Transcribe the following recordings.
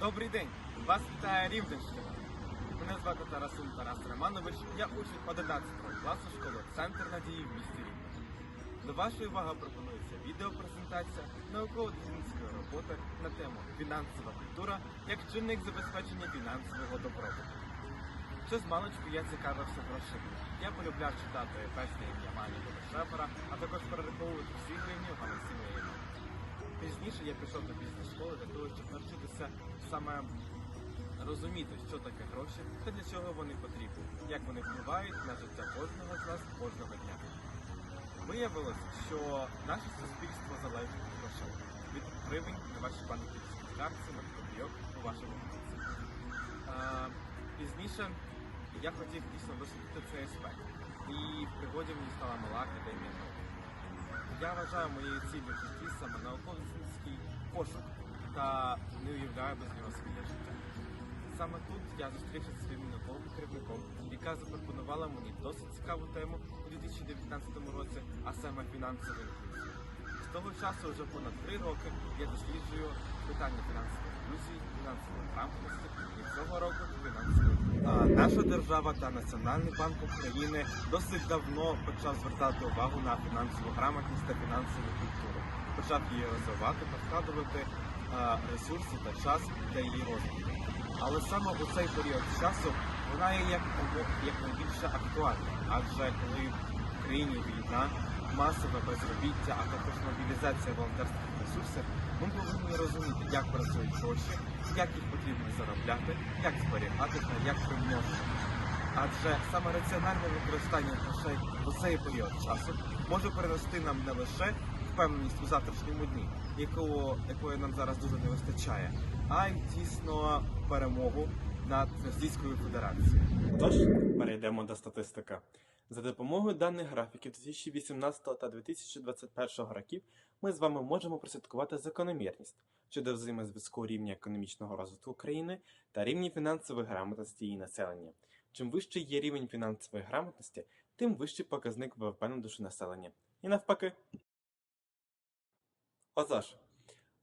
Добрий день! Вас вітає Рівненщина. Мене звати Тарасун Тарас Романович. Я учень 11 класу школи Центр надії в місті Рівне. До вашої уваги пропонується відеопрезентація науково-дослідницької роботи на тему фінансова культура як чинник забезпечення фінансового добробуту. Ще з маличку я цікавився грошима. Я полюбляв читати песні ім'я Маніка Шефера, а також перераховувати всі гривні в галасі моєї. Пізніше я пішов до бізнес-школи для того, щоб навчитися саме розуміти, що таке гроші та для чого вони потрібні, як вони впливають на життя кожного з нас кожного дня. Виявилось, що наше суспільство залежить від грошей, від гривень на вашій банківській картці, на копійок у вашому. Е, Пізніше я хотів дійсно дослідити цей аспект. І в пригоді мені стала мала академія. Я вважаю моєю ціллю в житті саме науково-дослідницький пошук та не уявляю без нього своє життя. Саме тут я зустрівся зі своїм новим керівником, яка запропонувала мені досить цікаву тему у 2019 році, а саме фінансовий інклюзію. Того часу вже понад три роки я досліджую питання фінансової інклюзії, фінансової грамотності і цього року фінансової. Наша держава та Національний банк України досить давно почав звертати увагу на фінансову грамотність та фінансову культуру. Почав її розвивати та вкладувати ресурси та час для її розвитку. Але саме у цей період часу вона є як, як найбільше актуальна, адже коли в країні війна, масове безробіття, а також мобілізація волонтерських ресурсів, ми повинні розуміти, як працюють гроші, як їх потрібно заробляти, як зберігати та як примножувати. Адже саме раціональне використання грошей у цей період часу може принести нам не лише впевненість у завтрашньому дні, якого, якої нам зараз дуже не вистачає, а й дійсно перемогу над Російською Федерацією. Тож перейдемо до статистики. За допомогою даних графіків 2018 та 2021 років ми з вами можемо прослідкувати закономірність щодо взаємозв'язку рівня економічного розвитку країни та рівня фінансової грамотності її населення. Чим вищий є рівень фінансової грамотності, тим вищий показник ВВП на душу населення. І навпаки. Отож,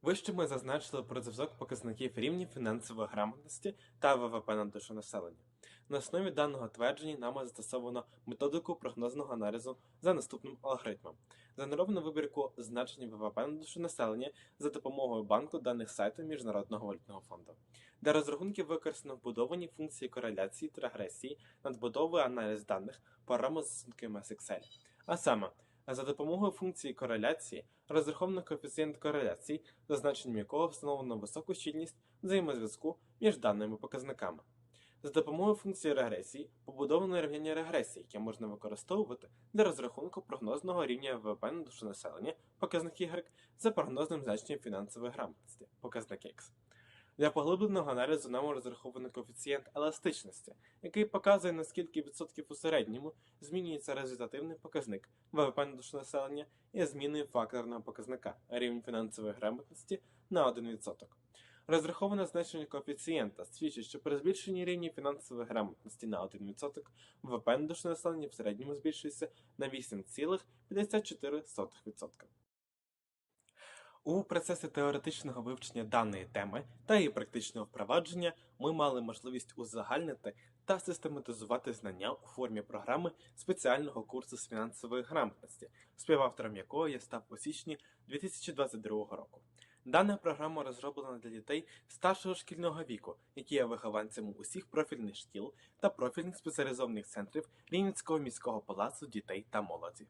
вище ми зазначили про зв'язок показників рівня фінансової грамотності та ВВП на душу населення. На основі даного твердження нами застосовано методику прогнозного аналізу за наступним алгоритмом. Занеровано вибірку значення ВВП на душу населення за допомогою банку даних сайту Міжнародного валютного фонду. Для розрахунків використано вбудовані функції кореляції та регресії, надбудовує аналіз даних, програма з застосунками Excel. А саме, за допомогою функції кореляції розраховано коефіцієнт кореляції, за значенням якого встановлено високу щільність взаємозв'язку між даними показниками. За допомогою функції регресії побудовано рівняння регресії, яке можна використовувати для розрахунку прогнозного рівня ВВП на душу населення, показник Y, за прогнозним значенням фінансової грамотності, показник X. Для поглибленого аналізу нам розраховано коефіцієнт еластичності, який показує, наскільки відсотків у середньому змінюється результативний показник ВВП на душу населення і зміною факторного показника рівень фінансової грамотності на 1%. Розраховане значення коефіцієнта свідчить, що при збільшенні рівня фінансової грамотності на 1% ВВП на населення в середньому збільшується на 8,54%. У процесі теоретичного вивчення даної теми та її практичного впровадження ми мали можливість узагальнити та систематизувати знання у формі програми спеціального курсу з фінансової грамотності, співавтором якого я став у січні 2022 року. Дана програма розроблена для дітей старшого шкільного віку, які є вихованцями усіх профільних шкіл та профільних спеціалізованих центрів Рівненського міського палацу дітей та молоді.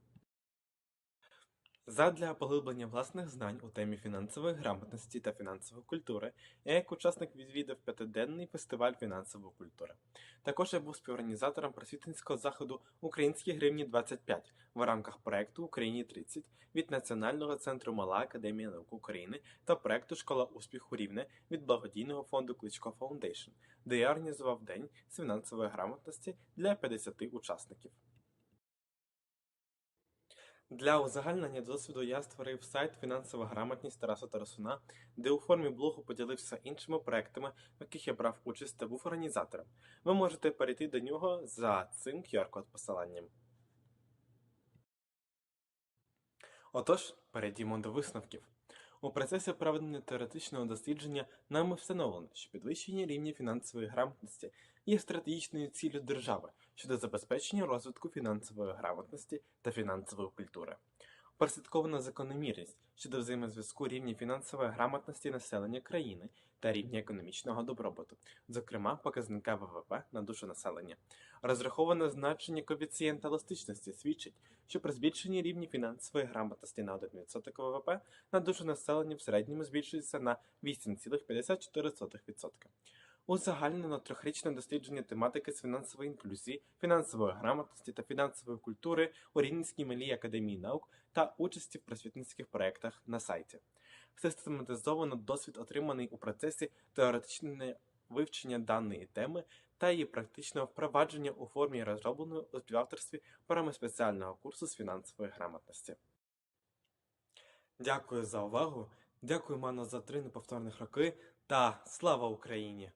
Задля поглиблення власних знань у темі фінансової грамотності та фінансової культури я як учасник відвідав п'ятиденний фестиваль фінансової культури. Також я був співорганізатором просвітницького заходу Українські гривні 25 в рамках проекту Україні 30 від Національного центру Мала Академія наук України та проекту Школа успіху Рівне від благодійного фонду Кличко Фаундейшн, де я організував день з фінансової грамотності для 50 учасників. Для узагальнення досвіду я створив сайт Фінансова грамотність Тараса Тарасуна, де у формі блогу поділився іншими проектами, в яких я брав участь та був організатором. Ви можете перейти до нього за цим QR-код посиланням. Отож, перейдімо до висновків. У процесі проведення теоретичного дослідження нами встановлено, що підвищення рівня фінансової грамотності є стратегічною ціллю держави щодо забезпечення розвитку фінансової грамотності та фінансової культури. Прослідкована закономірність щодо взаємозв'язку рівня фінансової грамотності населення країни та рівня економічного добробуту, зокрема показника ВВП на душу населення. Розраховане значення коефіцієнта еластичності свідчить, що при збільшенні рівня фінансової грамотності на 1% ВВП на душу населення в середньому збільшується на 8,54%. Узагальнено трьохрічне дослідження тематики з фінансової інклюзії, фінансової грамотності та фінансової культури у Рівненській малій академії наук та участі в просвітницьких проєктах на сайті. Систематизовано досвід, отриманий у процесі теоретичного вивчення даної теми та її практичного впровадження у формі розробленої у співавторстві програми спеціального курсу з фінансової грамотності. Дякую за увагу. Дякую, Мано, за три неповторних роки та слава Україні!